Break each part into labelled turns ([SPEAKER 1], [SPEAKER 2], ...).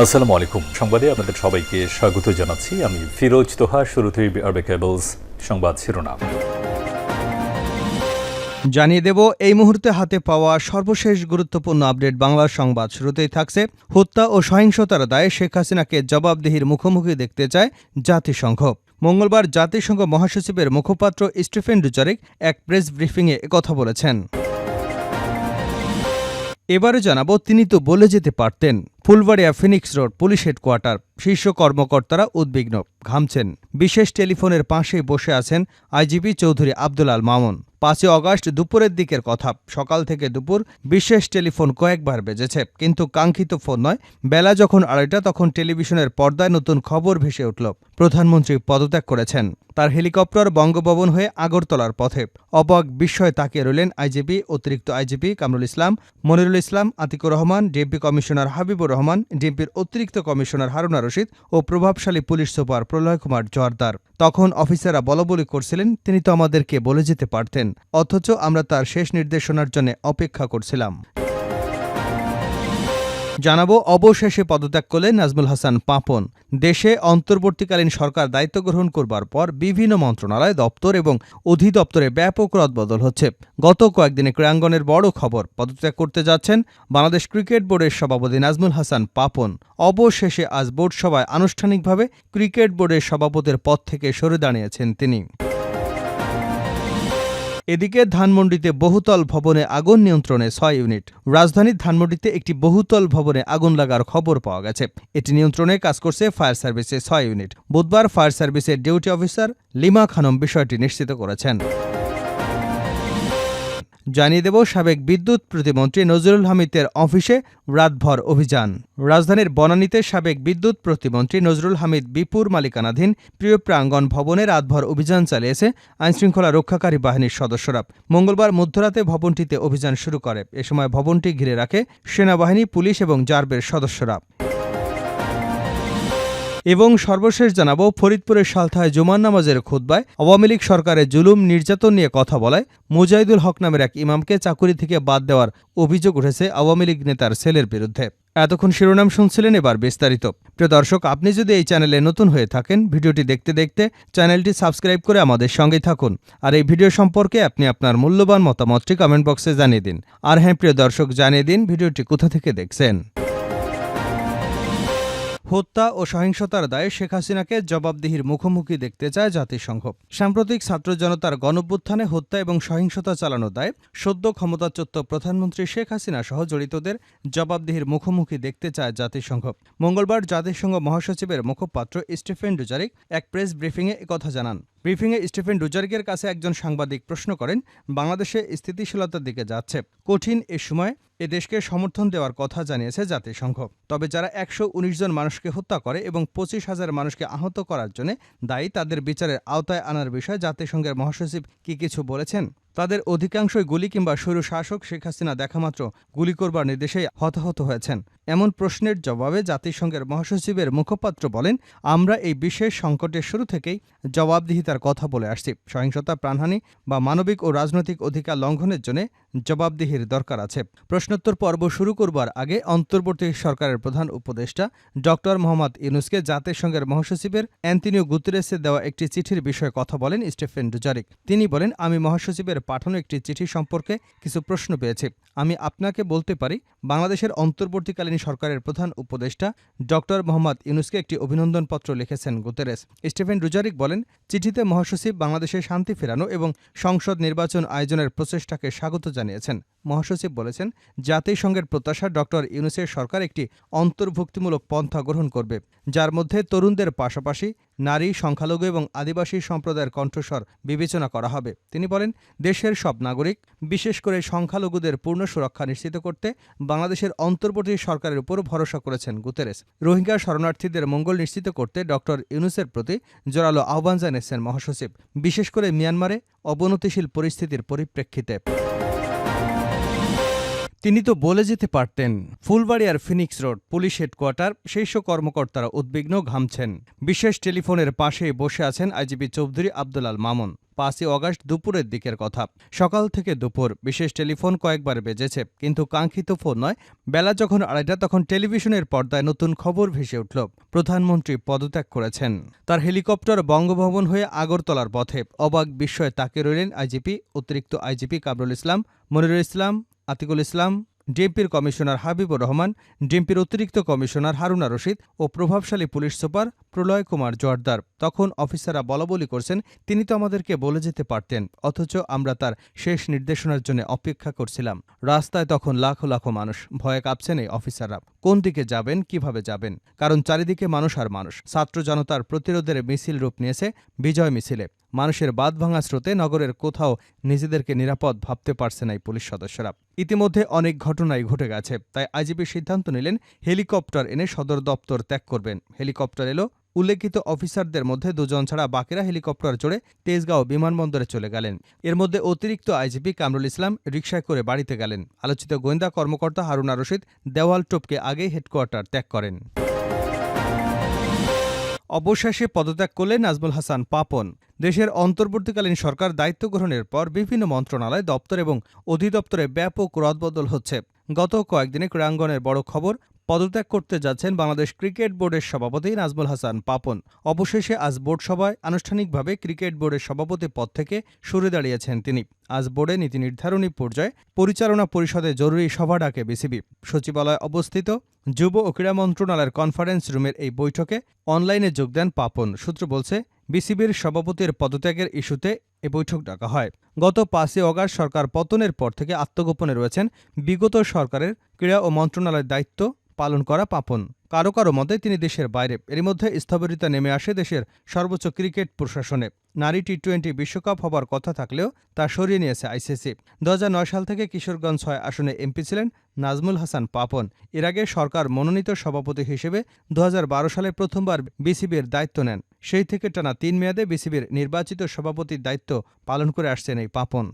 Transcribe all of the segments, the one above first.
[SPEAKER 1] আসসালামু আলাইকুম। সংবাদে আপনাদের সবাইকে স্বাগত জানাচ্ছি। আমি ফিরোজ তোহা, শুরুতেই আরবে কেবলস সংবাদ শিরোনাম।
[SPEAKER 2] জানিয়ে দেব, এই মুহূর্তে হাতে পাওয়া সর্বশেষ গুরুত্বপূর্ণ আপডেট বাংলা সংবাদ শুরুতেই থাকছে। হত্যা ও সহিংসতার দায়ে শেখ হাসিনাকে জবাবদিহির মুখোমুখি দেখতে চায় জাতিসংঘ। মঙ্গলবার জাতিসংঘ মহাসচিবের মুখপাত্র স্টিফেন ডুচারিক এক প্রেস ব্রিফিংয়ে কথা বলেছেন। এবারে জানাব, তিনি তো বলে যেতে পারতেন, Phulbaria Phoenix road police headquarter, শীর্ষ কর্মকর্তারা উদ্বিগ্ন, ঘামছেন। বিশেষ টেলিফোনের পাশেই বসে আছেন আইজিপি চৌধুরী আব্দুল আল মামুন। পাঁচই অগাস্ট দুপুরের দিকের কথা। সকাল থেকে দুপুর বিশেষ টেলিফোন কয়েকবার বেজেছে। কিন্তু কাঙ্ক্ষিত ফোন নয়। বেলা যখন আড়াইটা, তখন টেলিভিশনের পর্দায় নতুন খবর ভেসে উঠল। প্রধানমন্ত্রী পদত্যাগ করেছেন। তার হেলিকপ্টার বঙ্গভবন হয়ে আগরতলার পথে। অবাক বিস্ময়ে তাকিয়ে রইলেন আইজিপি, অতিরিক্ত IGP Kamrul Islam, Monirul Islam, Atikur Rahman, DMP commissioner Habibur Rahman, ডিএমপির অতিরিক্ত কমিশনার হারুনা রশিদ ও প্রভাবশালী পুলিশ সুপার প্রলয় কুমার জোয়ারদার। তখন অফিসাররা বলবলি করছিলেন, তিনি তো আমাদেরকে বলে যেতে পারতেন। অথচ আমরা তার শেষ নির্দেশনার জন্য অপেক্ষা করছিলাম। জানাব, অবশেষে পদত্যাগ করলেন নাজমুল হাসান পাপন। দেশে অন্তর্বর্তীকালীন সরকার দায়িত্ব গ্রহণ করবার পর বিভিন্ন মন্ত্রণালয় দপ্তর এবং অধিদপ্তরে ব্যাপক রদবদল হচ্ছে। গত কয়েকদিনে ক্রীড়াঙ্গনের বড় খবর, পদত্যাগ করতে যাচ্ছেন বাংলাদেশ ক্রিকেট বোর্ডের সভাপতি নাজমুল হাসান পাপন। অবশেষে আজ বোর্ড সভায় আনুষ্ঠানিকভাবে ক্রিকেট বোর্ডের সভাপতির পদ থেকে সরে দাঁড়িয়েছেন তিনি। এদিকে ধানমন্ডিতে বহুতল ভবনে আগুন নিয়ন্ত্রণে ছয় ইউনিট। রাজধানীর ধানমন্ডিতে একটি বহুতল ভবনে আগুন লাগার খবর পাওয়া গেছে। এটি নিয়ন্ত্রণে কাজ করছে ফায়ার সার্ভিসের ছয় ইউনিট। বুধবার ফায়ার সার্ভিসের ডিউটি অফিসার লিমা খানম বিষয়টি নিশ্চিত করেছেন। জানিয়ে দেব সাবেক বিদ্যুৎ প্রতিমন্ত্রী নজরুল হামিদের অফিসে রাতভর অভিযান। রাজধানীর বনানীতে সাবেক বিদ্যুৎ প্রতিমন্ত্রী নজরুল হামিদ বিপুর মালিকানাধীন প্রিয় প্রাঙ্গণ ভবনে রাতভর অভিযান চালিয়েছে আইনশৃঙ্খলা রক্ষাকারী বাহিনীর সদস্যরা। মঙ্গলবার মধ্যরাতে ভবনটিতে অভিযান শুরু করে। এ সময় ভবনটি ঘিরে রাখে সেনাবাহিনী, পুলিশ এবং জার্বের সদস্যরা। এবং সর্বশেষ জানাব, ফরিদপুরের সালথায় জুমার নামাজের খুদ্বায় আওয়ামী লীগ সরকারের জুলুম, নির্যাতন নিয়ে কথা বলায় মুজাহিদুল হক নামের এক ইমামকে চাকুরি থেকে বাদ দেওয়ার অভিযোগ উঠেছে আওয়ামী লীগ নেতার সেলের বিরুদ্ধে। এতক্ষণ শিরোনাম শুনছিলেন এবার বিস্তারিত। প্রিয় দর্শক, আপনি যদি এই চ্যানেলে নতুন হয়ে থাকেন, ভিডিওটি দেখতে দেখতে চ্যানেলটি সাবস্ক্রাইব করে আমাদের সঙ্গে থাকুন। আর এই ভিডিও সম্পর্কে আপনি আপনার মূল্যবান মতামতটি কমেন্ট বক্সে জানিয়ে দিন। আর হ্যাঁ প্রিয় দর্শক, জানিয়ে দিন ভিডিওটি কোথা থেকে দেখছেন। হত্যা ও সহিংসতার দায়ে শেখ হাসিনাকে জবাবদিহির মুখোমুখি দেখতে চায় জাতিসংঘ। সাম্প্রতিক ছাত্র জনতার গণভ্যুত্থানে হত্যা এবং সহিংসতা চালানো দায়ে সদ্য ক্ষমতাচ্যুত প্রধানমন্ত্রী শেখ হাসিনা সহ জড়িতদের জবাবদিহির মুখোমুখি দেখতে চায় জাতিসংঘ। মঙ্গলবার জাতিসংঘ মহাসচিবের মুখপাত্র স্টিফেন ডুজারিক এক প্রেস ব্রিফিংয়ে একথা জানান। ব্রিফিংয়ে স্টিফেন ডুজারিকের কাছে একজন সাংবাদিক প্রশ্ন করেন, বাংলাদেশে স্থিতিশীলতার দিকে যাচ্ছে। কঠিন এ সময় এ দেশকে সমর্থন দেওয়ার কথা জানিয়েছে জাতিসংঘ। তবে যারা একশো উনিশ জন মানুষকে হত্যা করে এবং পঁচিশ হাজার মানুষকে আহত করার জন্য দায়ী, তাদের বিচারের আওতায় আনার বিষয়ে জাতিসংঘের মহাসচিব কি কিছু বলেছেন? তাদের অধিকাংশই গুলি কিংবা স্বৈর শাসক শেখ হাসিনা দেখামাত্র গুলি করবার নির্দেশে হতাহত হয়েছেন। এমন প্রশ্নের জবাবে জাতিসংঘের মহাসচিবের মুখপাত্র বলেন, আমরা এই বিশেষ সংকটের শুরু থেকেই জবাবদিহিতার কথা বলে আসছি। সহিংসতা, প্রাণহানি বা মানবিক ও রাজনৈতিক অধিকার লঙ্ঘনের জন্য জবাবদিহির দরকার আছে। প্রশ্নোত্তর পর্ব শুরু করবার আগে অন্তর্বর্তী সরকারের প্রধান উপদেষ্টা ডক্টর মোহাম্মদ ইউনুসকে জাতিসংঘের মহাসচিবের অ্যান্টনিও গুতরেসে দেওয়া একটি চিঠির বিষয়ে কথা বলেন স্টেফেন ডুজারিক। তিনি বলেন, আমি মহাসচিবের পাঠানো একটি চিঠি সম্পর্কে কিছু প্রশ্ন পেয়েছি। আমি আপনাকে বলতে পারি, বাংলাদেশের অন্তর্বর্তীকালীন সরকারের প্রধান উপদেষ্টা ডক্টর মোহাম্মদ ইউনুসকে একটি অভিনন্দনপত্র লিখেছেন গুতেরেস। স্টিফেন রুজারিক বলেন, চিঠিতে মহাসচিব বাংলাদেশে শান্তি ফেরানো এবং সংসদ নির্বাচন আয়োজনের প্রচেষ্টাকে স্বাগত জানিয়েছেন। মহাসচিব বলেছেন, জাতিসংঘের প্রত্যাশা ডক্টর ইউনুসের সরকার একটি অন্তর্ভুক্তিমূলক পন্থা গ্রহণ করবে, যার মধ্যে তরুণদের পাশাপাশি নারী, সংখ্যালঘু এবং আদিবাসী সম্প্রদায়ের কণ্ঠস্বর বিবেচনা করা হবে। তিনি বলেন, দেশের সব নাগরিক, বিশেষ করে সংখ্যালঘুদের পূর্ণ সুরক্ষা নিশ্চিত করতে বাংলাদেশের অন্তর্বর্তী সরকারের উপর ভরসা করেছেন গুতেরেস। রোহিঙ্গা শরণার্থীদের মঙ্গল নিশ্চিত করতে ডক্টর ইউনুসের প্রতি জোরালো আহ্বান জানিয়েছেন মহাসচিব। বিশেষ করে মিয়ানমারে অবনতিশীল পরিস্থিতির পরিপ্রেক্ষিতে। তিনি তো বলে যেতে পারতেন, ফুলবাড়ি আর ফিনিক্স রোড পুলিশ হেডকোয়ার্টার শীর্ষ কর্মকর্তারা উদ্বিগ্ন ঘামছেন। বিশেষ টেলিফোনের পাশেই বসে আছেন আইজিপি চৌধুরী আল মামুন। পাঁচই অগাস্ট দুপুরের দিকের কথা। সকাল থেকে দুপুর বিশেষ টেলিফোন কয়েকবার বেজেছে, কিন্তু কাঙ্ক্ষিত ফোন নয়। বেলা যখন আড়াইটা, তখন টেলিভিশনের পর্দায় নতুন খবর ভেসে উঠল। প্রধানমন্ত্রী পদত্যাগ করেছেন। তার হেলিকপ্টার বঙ্গভবন হয়ে আগরতলার পথে। অবাক বিস্ময়ে তাকে রইলেন আইজিপি, অতিরিক্ত আইজিপি কামরুল ইসলাম, মনিরুল ইসলাম আতিকুল ইসলাম, ডিএমপির কমিশনার হাবিবুর রহমান, ডিএমপির অতিরিক্ত কমিশনার হারুনা রশিদ ও প্রভাবশালী পুলিশ সুপার প্রলয় কুমার জোয়ারদার। তখন অফিসাররা বলাবলি করছেন, তিনি তো আমাদেরকে বলে যেতে পারতেন, অথচ আমরা তার শেষ নির্দেশনার জন্য অপেক্ষা করছিলাম। রাস্তায় তখন লাখো লাখো মানুষ, ভয়ে কাঁপছেন এই অফিসাররা। কোন দিকে যাবেন, কীভাবে যাবেন? কারণ চারিদিকে মানুষ আর মানুষ। ছাত্র জনতার প্রতিরোধের মিছিল রূপ নিয়েছে, বিজয় মিছিলে। মানুষের বাঁধভাঙা স্রোতে নগরের কোথাও নিজেদেরকে নিরাপদ ভাবতে পারছে না এই পুলিশ সদস্যরা। ইতিমধ্যে অনেক ঘটনাই ঘটে গেছে, তাই আইজিপি সিদ্ধান্ত নিলেন হেলিকপ্টার এনে সদর দপ্তর ত্যাগ করবেন। হেলিকপ্টার এলো, উল্লেখিত অফিসারদের মধ্যে দুজন ছাড়া বাকিরা হেলিকপ্টার চড়ে তেজগাঁও বিমানবন্দরে চলে গেলেন। এর মধ্যে অতিরিক্ত আইজিপি কামরুল ইসলাম রিকশায় করে বাড়িতে গেলেন। আলোচিত গোয়েন্দা কর্মকর্তা হারুনা রশিদ দেওয়াল টোপকে আগেই হেডকোয়ার্টার ত্যাগ করেন। অবশেষে পদত্যাগ করলেন নাজমুল হাসান পাপন। দেশের অন্তর্বর্তীকালীন সরকার দায়িত্ব গ্রহণের পর বিভিন্ন মন্ত্রণালয় দপ্তর এবং অধিদপ্তরে ব্যাপক রদবদল হচ্ছে। গত কয়েকদিনে ক্রীড়াঙ্গনের বড় খবর পদত্যাগ করতে যাচ্ছেন বাংলাদেশ ক্রিকেট বোর্ডের সভাপতি নাজমুল হাসান পাপন। অবশেষে আজ বোর্ড সভায় আনুষ্ঠানিকভাবে ক্রিকেট বোর্ডের সভাপতি পদ থেকে সরে দাঁড়িয়েছেন তিনি। আজ বোর্ডে নীতি নির্ধারণী পর্যায়ে পরিচালনা পরিষদে জরুরি সভা ডাকে বিসিবি। সচিবালয়ে অবস্থিত যুব ও ক্রীড়া মন্ত্রণালয়ের কনফারেন্স রুমের এই বৈঠকে অনলাইনে যোগ দেন পাপন। সূত্র বলছে, বিসিবির সভাপতির পদত্যাগের ইস্যুতে এ বৈঠক ডাকা হয়। গত পাঁচই অগাস্ট সরকার পতনের পর থেকে আত্মগোপনে রয়েছেন বিগত সরকারের ক্রীড়া ও মন্ত্রণালয়ের দায়িত্ব পালন করা পাপন। কারও কারও মতে তিনি দেশের বাইরে। এরই মধ্যে স্থবিরতা নেমে আসে দেশের সর্বোচ্চ ক্রিকেট প্রশাসনে। নারী টি টোয়েন্টি বিশ্বকাপ হবার কথা থাকলেও তা সরিয়ে নিয়েছে আইসিসি। দু হাজার নয় সাল থেকে কিশোরগঞ্জ ছয় আসনে এমপি ছিলেন নাজমুল হাসান পাপন। এর আগে সরকার মনোনীত সভাপতি হিসেবে দু হাজার বারো সালে প্রথমবার বিসিবির দায়িত্ব নেন। সেই থেকে টানা তিন মেয়াদে বিসিবির নির্বাচিত সভাপতির দায়িত্ব পালন করে আসছেন এই পাপন।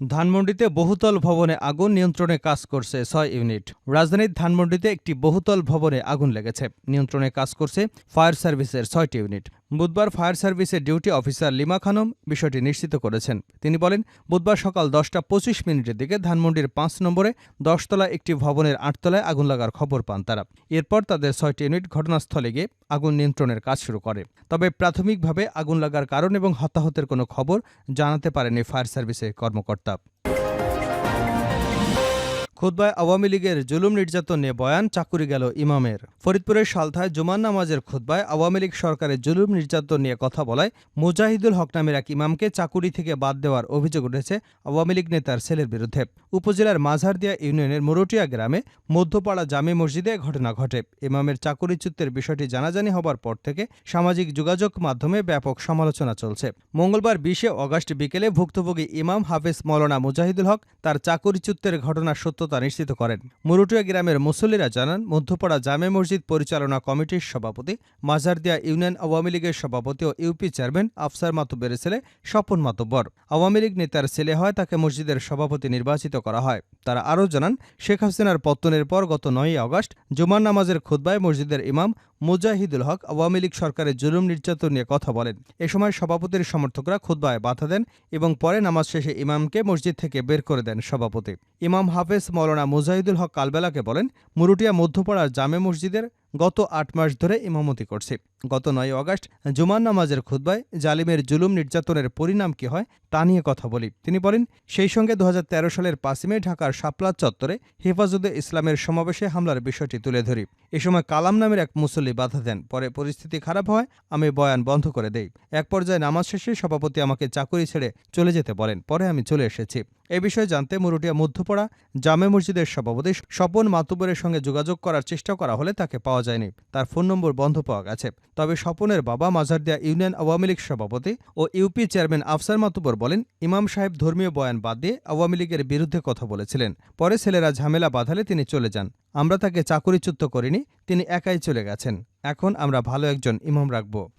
[SPEAKER 2] ধানমন্ডিতে বহুতল ভবনে আগুন নিয়ন্ত্রণে কাজ করছে ছয় ইউনিট। রাজধানীর ধানমন্ডিতে একটি বহুতল ভবনে আগুন লেগেছে। নিয়ন্ত্রণে কাজ করছে ফায়ার সার্ভিসের ছয়টি ইউনিট। বুধবার ফায়ার সার্ভিসের ডিউটি অফিসার লিমা খানম বিষয়টি নিশ্চিত করেছেন। তিনি বলেন, বুধবার সকাল দশটা পঁচিশ মিনিটের দিকে ধানমন্ডির পাঁচ নম্বরে দশতলা একটি ভবনের আটতলায় আগুন লাগার খবর পান তারা। এরপর তাদের ছয়টি ইউনিট ঘটনাস্থলে গিয়ে আগুন নিয়ন্ত্রণের কাজ শুরু করে। তবে প্রাথমিকভাবে আগুন লাগার কারণ এবং হতাহতের কোনো খবর জানাতে পারেনি ফায়ার সার্ভিসের কর্মকর্তা। খুদ্বায় আওয়ামী লীগের জুলুম নির্যাতন নিয়ে বয়ান চাকুরি গেল ইমামের। ফরিদপুরের সালথায় জুমান নামাজের খুদ্বায় আওয়ামী লীগ সরকারের জুলুম নির্যাতন নিয়ে কথা বলায় মুজাহিদুল হক নামের এক ইমামকে চাকুরি থেকে বাদ দেওয়ার অভিযোগ উঠেছে আওয়ামী লীগ নেতার ছেলের বিরুদ্ধে। উপজেলার মাঝারদিয়া ইউনিয়নের মোরটিয়া গ্রামে মধ্যপাড়া জামে মসজিদে ঘটনা ঘটে। ইমামের চাকুরিচ্যুতের বিষয়টি জানাজানি হবার পর থেকে সামাজিক যোগাযোগ মাধ্যমে ব্যাপক সমালোচনা চলছে। মঙ্গলবার বিশে অগাস্ট বিকেলে ভুক্তভোগী ইমাম হাফেজ মৌলানা মুজাহিদুল হক তার চাকুরিচ্যুতের ঘটনার সত্যতা নিশ্চিত করেন। মুরুটিয়া গ্রামের মুসল্লিরা জানান, মধ্যপাড়া জামে মসজিদ পরিচালনা কমিটির সভাপতি, মাজারদিয়া ইউনিয়ন আওয়ামী লীগের সভাপতি ও ইউপি চেয়ারম্যান আফসার মাতুবের ছেলে স্বপন মাতুব্বর। আওয়ামী লীগ নেতার ছেলে হয়, তাকে মসজিদের সভাপতি নির্বাচিত করা হয়। তারা আরও জানান, শেখ হাসিনার পত্তনের পর গত নয়ই আগস্ট জুমার নামাজের খুদ্বায় মসজিদের ইমাম মুজাহিদুল হক আওয়ামী লীগ সরকারের জুলুম নির্যাতন নিয়ে কথা বলেন। এ সময় সভাপতির সমর্থকরা খুদ্বায় বাধা দেন এবং পরে নামাজ শেষে ইমামকে মসজিদ থেকে বের করে দেন সভাপতি। ইমাম হাফেজ মৌলানা মুজাহিদুল হক কালবেলাকে বলেন, মুরুটিয়া মধ্যপাড়ার জামে মসজিদের গত আট মাস ধরে ইমামতি করছি। গত নয় আগস্ট জুমান নামাজের খুদ্বায় জালিমের জুলুম নির্যাতনের পরিণাম কি হয় তা নিয়ে কথা বলি। তিনি বলেন, সেই সঙ্গে দু হাজার তেরো সালের পাঁচই মে ঢাকার শাপলা চত্বরে হেফাজতে ইসলামের সমাবেশে হামলার বিষয়টি তুলে ধরি। এ সময় কালাম নামের এক মুসল্লি বাধা দেন। পরে পরিস্থিতি খারাপ হয়, আমি বয়ান বন্ধ করে দেই। এক পর্যায়ে নামাজ শেষে সভাপতি আমাকে চাকুরি ছেড়ে চলে যেতে বলেন। পরে আমি চলে এসেছি। এ বিষয়ে জানতে মুরুটিয়া মধ্যপড়া জামে মসজিদের সভাপতি স্বপন মাতুবরের সঙ্গে যোগাযোগ করার চেষ্টা করা হলে তাকে পাওয়া যায়নি। তার ফোন নম্বর বন্ধ পাওয়া গেছে। তবে স্বপনের বাবা মাঝারদিয়া ইউনিয়ন আওয়ামী লীগ সভাপতি ও ইউপি চেয়ারম্যান আফসার মাতুবর বলেন, ইমাম সাহেব ধর্মীয় বয়ান বাদ দিয়ে আওয়ামী লীগের বিরুদ্ধে কথা বলেছিলেন। পরে ছেলেরা ঝামেলা বাঁধালে তিনি চলে যান। আমরা তাকে চাকরিচ্যুত করিনি, তিনি একাই চলে গেছেন। এখন আমরা ভালো একজন ইমাম রাখব।